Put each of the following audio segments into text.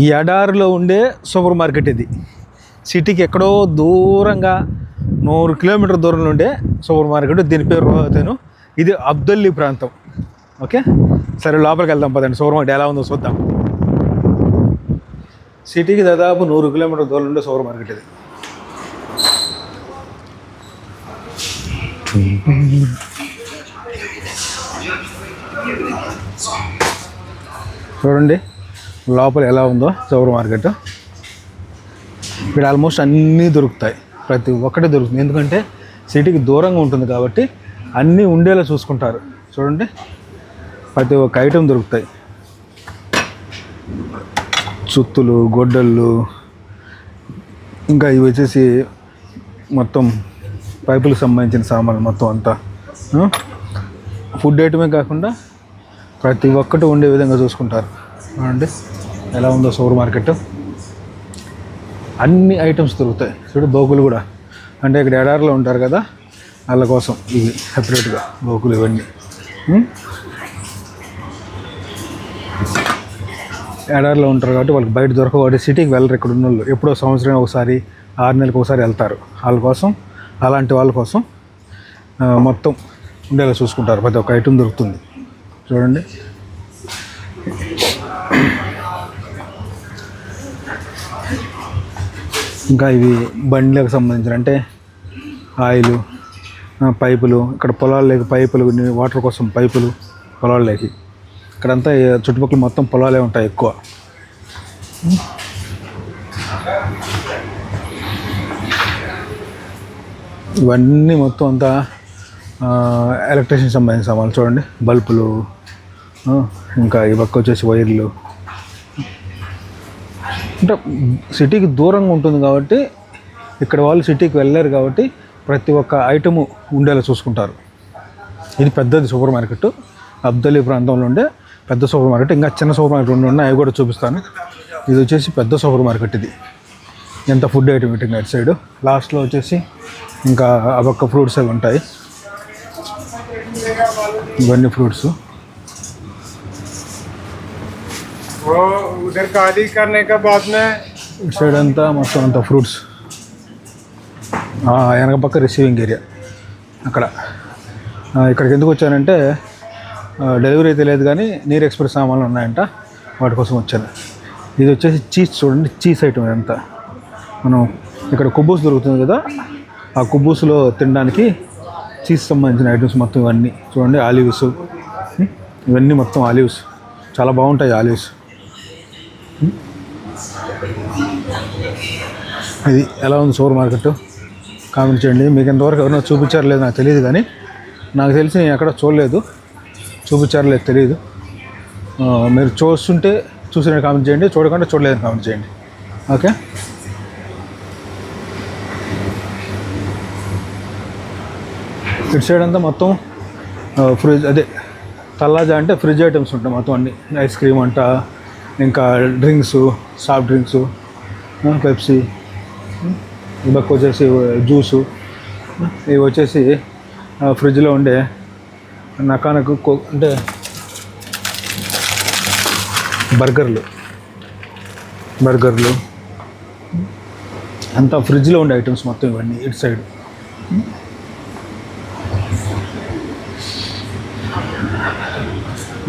ఈ ఎడారిలో ఉండే సూపర్ మార్కెట్ ఇది. సిటీకి ఎక్కడో దూరంగా నూరు కిలోమీటర్ దూరంలో ఉండే సూపర్ మార్కెట్. దీని పేరు రోహతేను. ఇది అబ్దుల్లీ ప్రాంతం. ఓకే? సరే లోపలికి వెళ్దాం పదండి. సూపర్ మార్కెట్ ఎలా ఉందో చూద్దాం. సిటీకి దాదాపు నూరు కిలోమీటర్ దూరం ఉండే సూపర్ మార్కెట్ ఇది. చూడండి. లోపల ఎలా ఉందో సూపర్ మార్కెట్. ఇక్కడ ఆల్మోస్ట్ అన్నీ దొరుకుతాయి. ప్రతి ఒక్కటి దొరుకుతుంది. ఎందుకంటే సిటీకి దూరంగా ఉంటుంది కాబట్టి అన్నీ ఉండేలా చూసుకుంటారు. చూడండి. ప్రతి ఒక్క ఐటెం దొరుకుతాయి. చుత్తులు గొడ్డళ్ళు. ఇంకా ఇవి వచ్చేసి మొత్తం పైపులకు సంబంధించిన సామాన్లు మొత్తం అంతా. ఫుడ్ ఐటమే కాకుండా ప్రతి ఒక్కటి ఉండే విధంగా చూసుకుంటారు. చూడండి. ఎలా ఉందో సూపర్ మార్కెట్. అన్ని ఐటమ్స్ దొరుకుతాయి. చూడు బోకులు కూడా. అంటే ఇక్కడ ఎడారిలో ఉంటారు కదా వాళ్ళ కోసం ఇవి సపరేట్గా బోకులు ఇవన్నీ. ఎడారిలో ఉంటారు కాబట్టి వాళ్ళకి బయట దొరకవు. కాబట్టి సిటీకి వెళ్ళరు ఇక్కడ ఉన్న వాళ్ళు ఎప్పుడో సంవత్సరం ఒకసారి ఆరు నెలలకు ఒకసారి వెళ్తారు. వాళ్ళ కోసం అలాంటి వాళ్ళ కోసం మొత్తం ఉండేలా చూసుకుంటారు. ప్రతి ఒక్క ఐటమ్ దొరుకుతుంది. చూడండి. ఇంకా ఇవి బండ్లకు సంబంధించిన అంటే ఆయిల్ పైపులు ఇక్కడ పొలాల్లోకి పైపులు వాటర్ కోసం పైపులు పొలాల్లోకి ఇక్కడంతా చుట్టుపక్కల మొత్తం పొలాలే ఉంటాయి ఎక్కువ. ఇవన్నీ మొత్తం అంతా ఎలక్ట్రిషియన్ సంబంధించిన సామాన్లు చూడండి. బల్బులు ఇంకా ఈ పక్క వచ్చేసి వైర్లు. అంటే సిటీకి దూరంగా ఉంటుంది కాబట్టి ఇక్కడ వాళ్ళు సిటీకి వెళ్ళారు కాబట్టి ప్రతి ఒక్క ఐటము ఉండేలా చూసుకుంటారు. ఇది పెద్దది సూపర్ మార్కెట్. అబ్దలీ ప్రాంతంలో ఉండే పెద్ద సూపర్ మార్కెట్. ఇంకా చిన్న సూపర్ మార్కెట్ రెండు ఉన్నాయి. అవి కూడా చూపిస్తాను. ఇది వచ్చేసి పెద్ద సూపర్ మార్కెట్ ఇది. ఎంత ఫుడ్ ఐటమ్ ఇటు అటు సైడ్. లాస్ట్లో వచ్చేసి ఇంకా అవక్క ఫ్రూట్స్ అవి ఉంటాయి. ఇవన్నీ ఫ్రూట్స్. वो उधर खाली करने के बाद में ఇటు సైడ్ అంతా మొత్తం అంతా ఫ్రూట్స్ వెనక పక్క రిసీవింగ్ ఏరియా అక్కడ ఆ, ఇక్కడికి ఎందుకు వచ్చానంటే ఆ, డెలివరీ అయితే లేదు కానీ నీరు ఎక్స్ప్రెస్ సామాన్లు ఉన్నాయంట వాటి కోసం వచ్చాను ఇది వచ్చేసి చీజ్ చూడండి చీజ్ ఐటమ్ ఇదంతా మనం ఇక్కడ కుబ్బూస్ దొరుకుతుంది కదా ఆ కుబ్బూస్లో తినడానికి చీజ్ సంబంధించిన ఐటమ్స్ మొత్తం ఇవన్నీ చూడండి ఆలివ్స్ ఉం? ఇవన్నీ మొత్తం ఆలివ్స్ చాలా బాగుంటాయి ఆలివ్స్ ఇది ఎలా ఉంది సూపర్ మార్కెట్? కామెంట్ చేయండి. మీకు ఇంతవరకు ఎవరైనా చూపించారు లేదు నాకు తెలియదు కానీ నాకు తెలిసి నేను ఎక్కడ చూడలేదు. చూపించారు లేదు తెలియదు. మీరు చూస్తుంటే చూసిన కామెంట్ చేయండి. చూడకుండా చూడలేదని కామెంట్ చేయండి. ఓకే? ఇటు సైడ్ అంతా మొత్తం ఫ్రిడ్జ్ అదే తల్లాజా అంటే ఫ్రిడ్జ్ ఐటమ్స్ ఉంటాయి మొత్తం అన్ని. ఐస్ క్రీమ్ అంట ఇంకా డ్రింక్స్ సాఫ్ట్ డ్రింక్స్ పెప్సీ ఇవక్క వచ్చేసి జ్యూసు ఇవి వచ్చేసి ఫ్రిడ్జ్లో ఉండే నకానకు కో- అంటే బర్గర్లు. బర్గర్లు. అంతా ఫ్రిడ్జ్లో ఉండే ఐటమ్స్ మొత్తం ఇవన్నీ ఇటు సైడ్.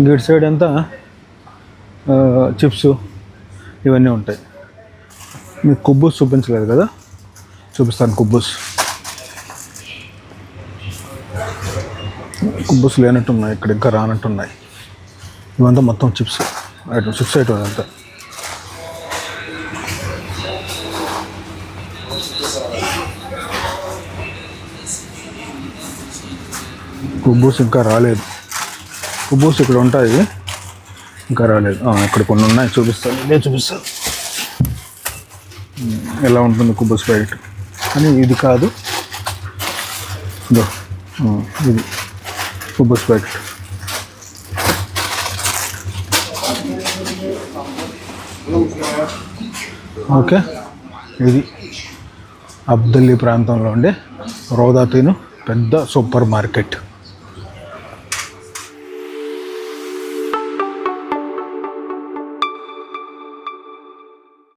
ఇటు సైడ్ అంతా చిప్స్ ఇవన్నీ ఉంటాయి. మీకు కుబ్బూస్ చూపించలేదు కదా? చూపిస్తాను కుబ్బూస్. కుబ్బూస్ లేనట్టున్నాయి ఇక్కడ ఇంకా రానట్టున్నాయి. ఇవంతా మొత్తం చిప్స్. ఐటమ్ చిప్స్ ఐటమ్ అంతా. కుబ్బూస్ ఇంకా రాలేదు. కుబ్బూస్ ఇక్కడ ఉంటాయి. ఇంకా రాలేదు. ఇక్కడ కొన్ని ఉన్నాయి చూపిస్తాను. ఇదే చూపిస్తాను. ఎలా ఉంటుంది కుబ్బస్ ప్యాకెట్ అని ఇది కాదు. ఇది కుబ్బస్ ప్యాకెట్ ఓకే ఇది అబ్దుల్లీ ప్రాంతంలో ఉండే రోదాతీను పెద్ద సూపర్ మార్కెట్.